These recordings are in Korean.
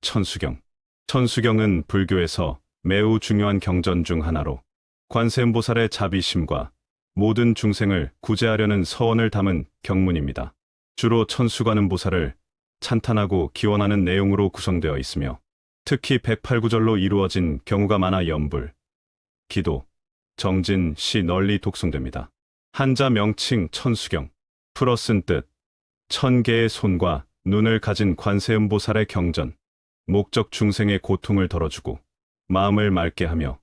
천수경. 천수경은 불교에서 매우 중요한 경전 중 하나로 관세음보살의 자비심과 모든 중생을 구제하려는 서원을 담은 경문입니다. 주로 천수관음 보살을 찬탄하고 기원하는 내용으로 구성되어 있으며 특히 108구절로 이루어진 경우가 많아 연불, 기도, 정진, 시 널리 독송됩니다. 한자 명칭 천수경, 풀어 쓴 뜻, 천 개의 손과 눈을 가진 관세음보살의 경전, 목적 중생의 고통을 덜어주고 마음을 맑게 하며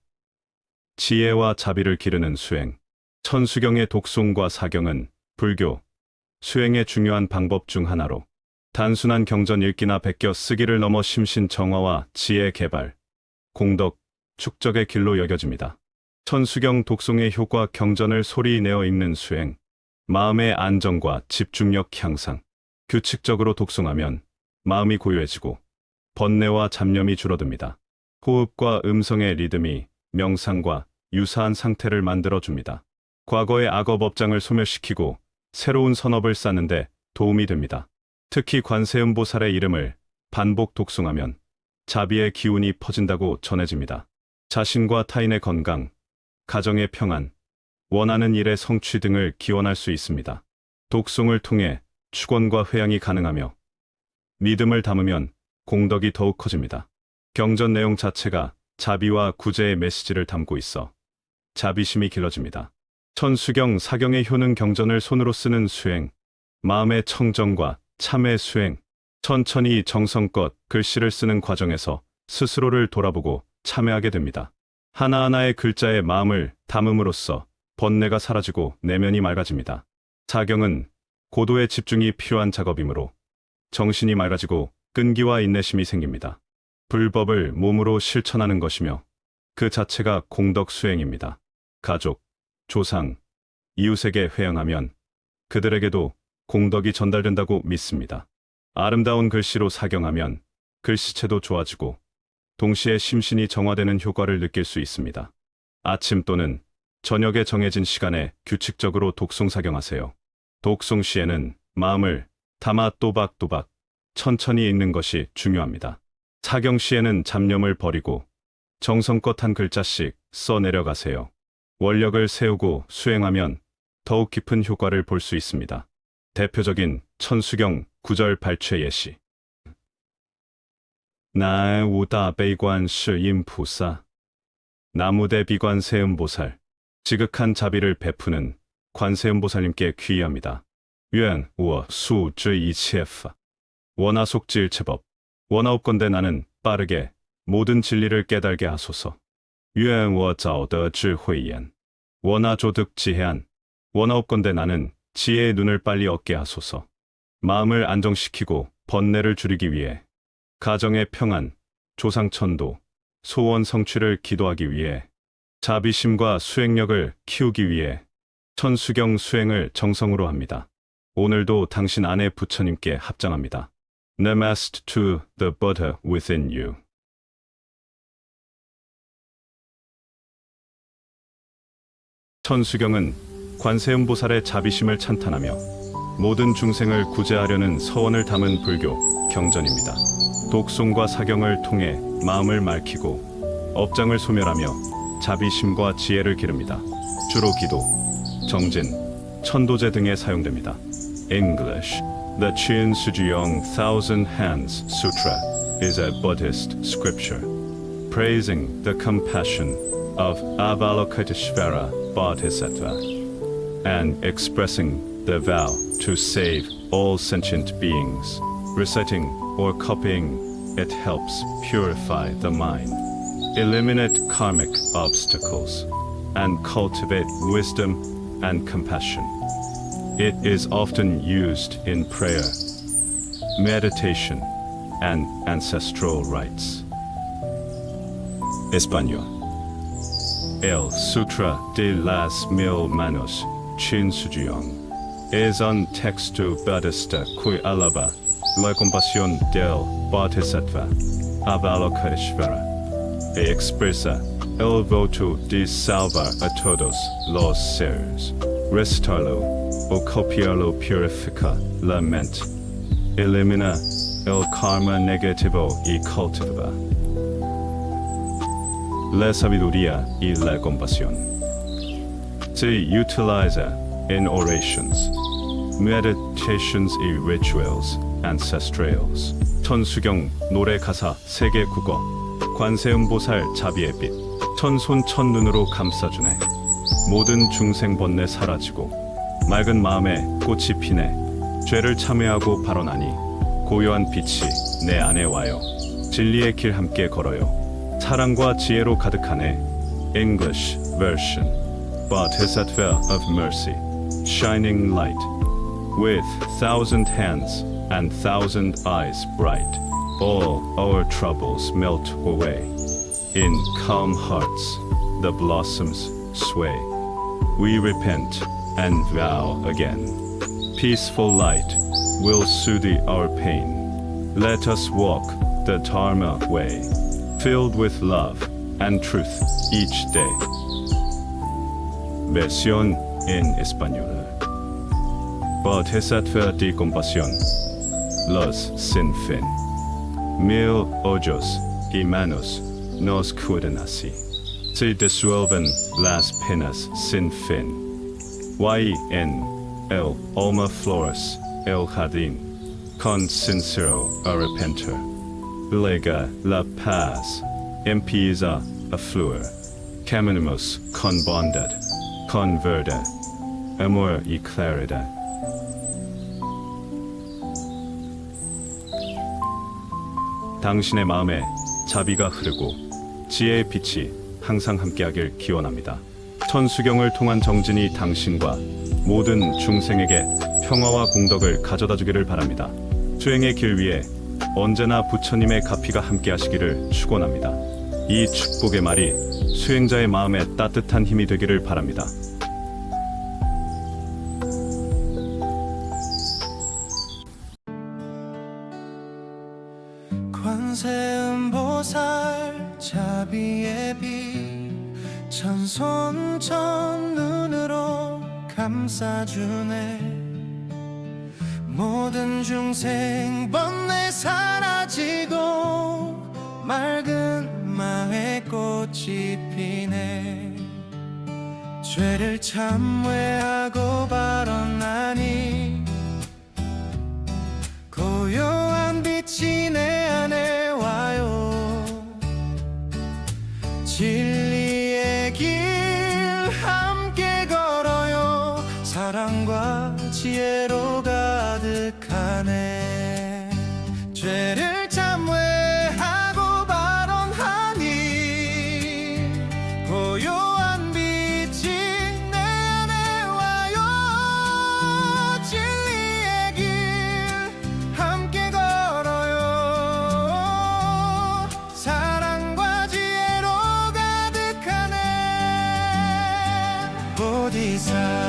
지혜와 자비를 기르는 수행, 천수경의 독송과 사경은 불교, 수행의 중요한 방법 중 하나로 단순한 경전 읽기나 베껴 쓰기를 넘어 심신 정화와 지혜 개발, 공덕, 축적의 길로 여겨집니다. 천수경 독송의 효과 경전을 소리 내어 읽는 수행, 마음의 안정과 집중력 향상, 규칙적으로 독송하면 마음이 고요해지고 번뇌와 잡념이 줄어듭니다. 호흡과 음성의 리듬이 명상과 유사한 상태를 만들어줍니다. 과거의 악업 업장을 소멸시키고 새로운 선업을 쌓는데 도움이 됩니다. 특히 관세음보살의 이름을 반복 독송하면 자비의 기운이 퍼진다고 전해집니다. 자신과 타인의 건강, 가정의 평안, 원하는 일의 성취 등을 기원할 수 있습니다. 독송을 통해 축원과 회양이 가능하며 믿음을 담으면 공덕이 더욱 커집니다. 경전 내용 자체가 자비와 구제의 메시지를 담고 있어 자비심이 길러집니다. 천수경 사경의 효능 경전을 손으로 쓰는 수행, 마음의 청정과 참의 수행, 천천히 정성껏 글씨를 쓰는 과정에서 스스로를 돌아보고 참회하게 됩니다. 하나하나의 글자에 마음을 담음으로써 번뇌가 사라지고 내면이 맑아집니다. 사경은 고도의 집중이 필요한 작업이므로 정신이 맑아지고 끈기와 인내심이 생깁니다. 불법을 몸으로 실천하는 것이며 그 자체가 공덕 수행입니다. 가족, 조상, 이웃에게 회양하면 그들에게도 공덕이 전달된다고 믿습니다. 아름다운 글씨로 사경하면 글씨체도 좋아지고 동시에 심신이 정화되는 효과를 느낄 수 있습니다. 아침 또는 저녁에 정해진 시간에 규칙적으로 독송 사경하세요. 독송 시에는 마음을 담아 또박또박 천천히 읽는 것이 중요합니다. 사경 시에는 잡념을 버리고 정성껏 한 글자씩 써 내려가세요. 원력을 세우고 수행하면 더욱 깊은 효과를 볼 수 있습니다. 대표적인 천수경 구절 발췌 예시. 나의 우다 베이관 시인 부사 나무대 비관 세음보살 지극한 자비를 베푸는 관세음보살님께 귀의합니다. 연, 워, 수, 즈, 이치에프 속질 제법 원하옵건대 나는 빠르게 모든 진리를 깨달게 하소서. 즈会연 원하 조득 지혜한 원하옵건대 나는 지혜의 눈을 빨리 얻게 하소서. 마음을 안정시키고 번뇌를 줄이기 위해 가정의 평안, 조상천도, 소원 성취를 기도하기 위해 자비심과 수행력을 키우기 위해 천수경 수행을 정성으로 합니다. 오늘도 당신 아내 부처님께 합장합니다. Namaste to the Buddha within you. 천수경은 관세음보살의 자비심을 찬탄하며 모든 중생을 구제하려는 서원을 담은 불교 경전입니다. 독송과 사경을 통해 마음을 맑히고 업장을 소멸하며 자비심과 지혜를 기릅니다. 주로 기도, 정진, 천도제 등에 사용됩니다. English The Chin Sujuyong Thousand Hands Sutra is a Buddhist scripture praising the compassion of Avalokiteshvara Bodhisattva and expressing the vow to save all sentient beings. Reciting or copying it helps purify the mind, eliminate karmic obstacles, and cultivate wisdom and compassion. It is often used in prayer, meditation, and ancestral rites. Español. El Sutra de las Mil Manos, Chin Sujuyong, es un texto budista que alaba la compasión del Bodhisattva Avalokiteshvara e expresa el voto de salvar a todos los seres. Recitarlo o copiarlo purifica la mente, elimina el karma negativo y cultiva. La sabiduría y la compasión. Se utiliza in orations, meditations y rituals ancestrales. 천수경 노래 가사 세계 국어 관세음보살 자비의 빛 천손 천눈으로 감싸주네 모든 중생 번뇌 사라지고 맑은 마음에 꽃이 피네 죄를 참회하고 발언하니 고요한 빛이 내 안에 와요 진리의 길 함께 걸어요 사랑과 지혜로 가득하네 English version Bodhisattva of mercy shining light with thousand hands and thousand eyes bright all our troubles melt away in calm hearts the blossoms sway we repent and vow again. Peaceful light will soothe our pain. Let us walk the dharma way filled with love and truth each day. Versión en español. Bodhisattva de compasión los sin fin. Mil ojos y manos nos cuidan así. Se disuelven las penas sin fin y en el alma flores el jardín con sincero arrepenter lega la paz empieza a fluir caminemos con bondad con verdad amor y claridad 당신의 마음에 자비가 흐르고 지혜의 빛이 항상 함께하길 기원합니다. 천수경을 통한 정진이 당신과 모든 중생에게 평화와 공덕을 가져다 주기를 바랍니다. 수행의 길 위에 언제나 부처님의 가피가 함께 하시기를 축원합니다. 이 축복의 말이 수행자의 마음에 따뜻한 힘이 되기를 바랍니다. 천손 천눈으로 감싸주네. 모든 중생 번뇌 사라지고 맑은 마의 꽃이 피네. 죄를 참회하고 발언하니 desire.